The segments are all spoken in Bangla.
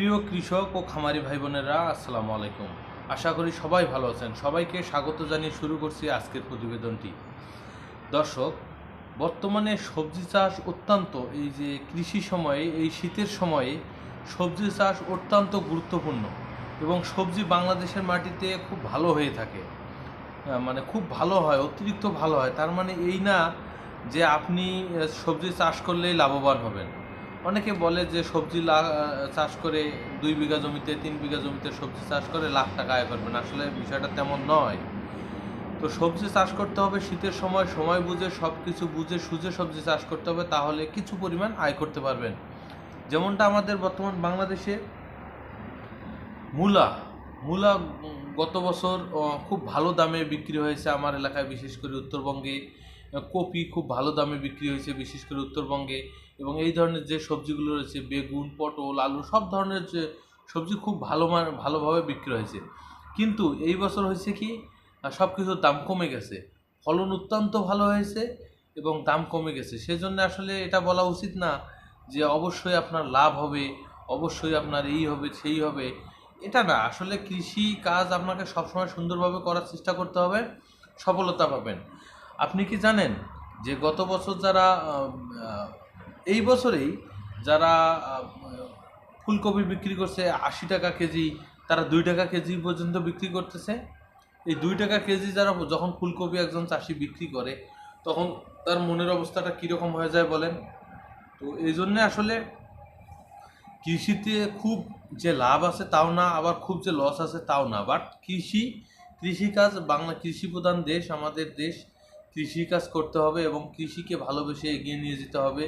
প্রিয় কৃষক ও খামারি ভাই বোনেরা আসসালামু আলাইকুম। আশা করি সবাই ভালো আছেন। সবাইকে স্বাগত জানিয়ে শুরু করছি আজকের প্রতিবেদনটি। দর্শক, বর্তমানে সবজি চাষ অত্যন্ত এই যে কৃষি সময়ে, এই শীতের সময়ে সবজি চাষ অত্যন্ত গুরুত্বপূর্ণ এবং সবজি বাংলাদেশের মাটিতে খুব ভালো হয়ে থাকে। মানে খুব ভালো হয়, অতিরিক্ত ভালো হয়। তার মানে এই না যে আপনি সবজি চাষ করলেই লাভবান হবেন। অনেকে বলে যে সবজি চাষ করে দুই বিঘা জমিতে, তিন বিঘা জমিতে সবজি চাষ করে লাখ টাকা আয় করবেন। আসলে বিষয়টা তেমন নয়। তো সবজি চাষ করতে হবে, শীতের সময় সময় বুঝে সব কিছু বুঝে, সুঝে সবজি চাষ করতে হবে, তাহলে কিছু পরিমাণ আয় করতে পারবেন। যেমনটা আমাদের বর্তমান বাংলাদেশে, মূলা। মূলা গত বছর খুব ভালো দামে বিক্রি হয়েছে আমার এলাকায়, বিশেষ করে উত্তরবঙ্গে। কপি খুব ভালো দামে বিক্রি হয়েছে, বিশেষ করে উত্তরবঙ্গে। এবং এই ধরনের যে সবজিগুলো রয়েছে, বেগুন, পটল, আলু, সব ধরনের যে সবজি খুব ভালো মান, ভালোভাবে বিক্রি হয়েছে। কিন্তু এই বছর হয়েছে কি সব কিছুর দাম কমে গেছে। ফলন অত্যন্ত ভালো হয়েছে এবং দাম কমে গেছে। সেজন্য আসলে এটা বলা উচিত না যে অবশ্যই আপনার লাভ হবে, অবশ্যই আপনার এই হবে, সেই হবে। এটা না, আসলে কৃষি কাজ আপনাকে সবসময় সুন্দরভাবে করার চেষ্টা করতে হবে, সফলতা পাবেন। আপনি কি জানেন যে গত বছর যারা এই বছরেই যারা ফুলকপি বিক্রি করছে, আশি টাকা কেজি, তারা দুই টাকা কেজি পর্যন্ত বিক্রি করতেছে। এই দুই টাকা কেজি যারা যখন ফুলকপি একজন চাষি বিক্রি করে, তখন তার মনের অবস্থাটা কীরকম হয়ে যায় বলেন? তো এই জন্যে আসলে কৃষিতে খুব যে লাভ আছে তাও না, আবার খুব যে লস আছে তাও না। বাট কৃষি, কৃষিকাজ বাংলা কৃষি প্রধান দেশ, আমাদের দেশ। কৃষিকাজ করতে হবে এবং কৃষিকে ভালোবেসে এগিয়ে নিয়ে যেতে হবে।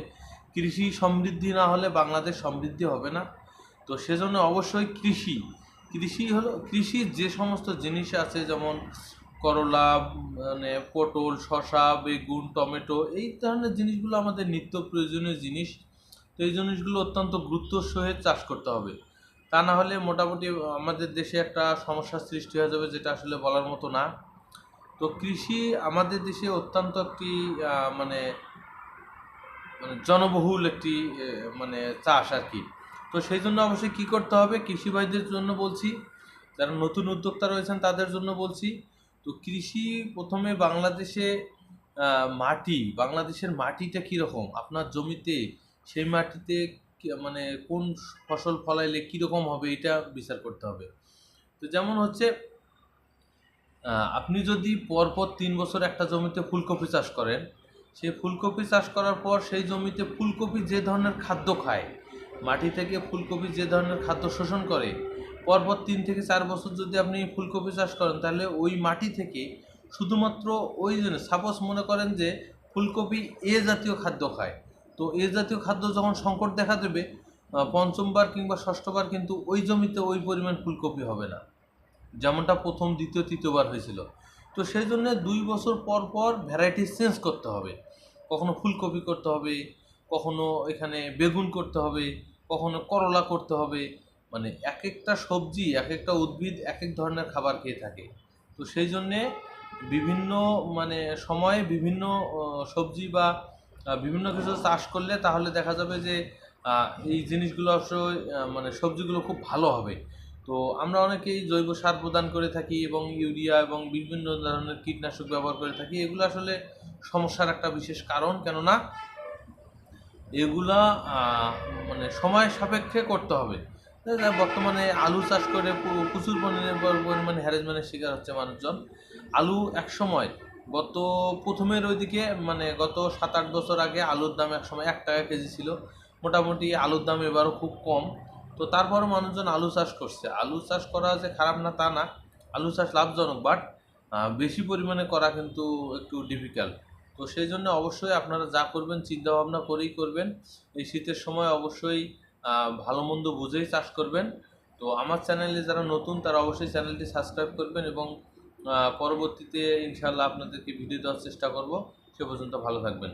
কৃষি সমৃদ্ধি না হলে বাংলাদেশ সমৃদ্ধি হবে না। তো সেজন্য অবশ্যই কৃষি। কৃষি হলো কৃষির যে সমস্ত জিনিস আছে যেমন করলা মানে পটল, শসা, বেগুন, টমেটো, এই ধরনের জিনিসগুলো আমাদের নিত্য প্রয়োজনীয় জিনিস। তো এই জিনিসগুলো অত্যন্ত গুরুত্ব সহিত চাষ করতে হবে। তা না হলে মোটামুটি আমাদের দেশে একটা সমস্যার সৃষ্টি হয়ে যাবে যেটা আসলে বলার মতো না। তো কৃষি আমাদের দেশে অত্যন্ত একটি মানে মানে জনবহুল একটি মানে চাষ আর কি। তো সেই জন্য অবশ্যই কী করতে হবে? কৃষি ভাইদের জন্য বলছি, যারা নতুন উদ্যোক্তা রয়েছেন তাদের জন্য বলছি, তো কৃষি প্রথমে বাংলাদেশে মাটি, বাংলাদেশের মাটিটা কীরকম? আপনার জমিতে সেই মাটিতে মানে কোন ফসল ফলাইলে কীরকম হবে? এটা বিচার করতে হবে। তো যেমন হচ্ছে আপনি যদি পরপর তিন বছর একটা জমিতে ফুলকপি চাষ করেন, সেই ফুলকপি চাষ করার পর সেই জমিতে ফুলকপি যে ধরনের খাদ্য খায়, মাটি থেকে ফুলকপি যে ধরনের খাদ্য শোষণ করে, পরপর তিন থেকে চার বছর যদি আপনি ফুলকপি চাষ করেন, তাহলে ওই মাটি থেকে শুধুমাত্র ওই জন্য সাপোজ মনে করেন যে ফুলকপি এ জাতীয় খাদ্য খায়, তো এ জাতীয় খাদ্য যখন সংকট দেখা দেবে পঞ্চমবার কিংবা ষষ্ঠবার কিন্তু ওই জমিতে ওই পরিমাণ ফুলকপি হবে না। যেমনটা প্রথম, দ্বিতীয়, তৃতীয়বার হয়েছিল। তো সেই জন্য দুই বছর পর পর ভ্যারাইটি চেঞ্জ করতে হবে। কখনো ফুলকপি করতে হবে, কখনো এখানে বেগুন করতে হবে, কখনো করলা করতে হবে। মানে এক একটা সবজি এক একটা উদ্ভিদ এক এক ধরনের খাবার খেয়ে থাকে। তো সেই জন্যে বিভিন্ন মানে সময়ে বিভিন্ন সবজি বা বিভিন্ন কিছু চাষ করলে তাহলে দেখা যাবে যে এই জিনিসগুলো অবশ্যই মানে সবজিগুলো খুব ভালো হবে। তো আমরা অনেকেই জৈব সার প্রদান করে থাকি এবং ইউরিয়া এবং বিভিন্ন ধরনের কীটনাশক ব্যবহার করে থাকি। এগুলো আসলে সমস্যার একটা বিশেষ কারণ, কেননা এগুলা মানে সময় সাপেক্ষে করতে হবে। বর্তমানে আলু চাষ করে প্রচুর পরিমাণে হ্যারেসমেন্টের শিকার হচ্ছে মানুষজন। আলু এক সময়, গত প্রথমের ওইদিকে মানে গত সাত আট বছর আগে আলুর দাম এক সময় এক টাকা কেজি ছিল। মোটামুটি আলুর দাম এবারও খুব কম। তো তারপরও মানুষজন আলু চাষ করছে। আলু চাষ করা যে খারাপ না তা না, আলু চাষ লাভজনক বাট বেশি পরিমাণে করা কিন্তু একটু ডিফিকাল্ট তো সেই জন্য অবশ্যই আপনারা যা করবেন চিন্তা ভাবনা করেই করবেন। এই শীতের সময় অবশ্যই ভালো মন্দ বুঝেই চাষ করবেন। তো আমার চ্যানেলে যারা নতুন, তারা অবশ্যই চ্যানেলটি সাবস্ক্রাইব করবেন এবং পরবর্তীতে ইনশাল্লাহ আপনাদেরকে ভিডিও দেওয়ার চেষ্টা করব। সে পর্যন্ত ভালো থাকবেন।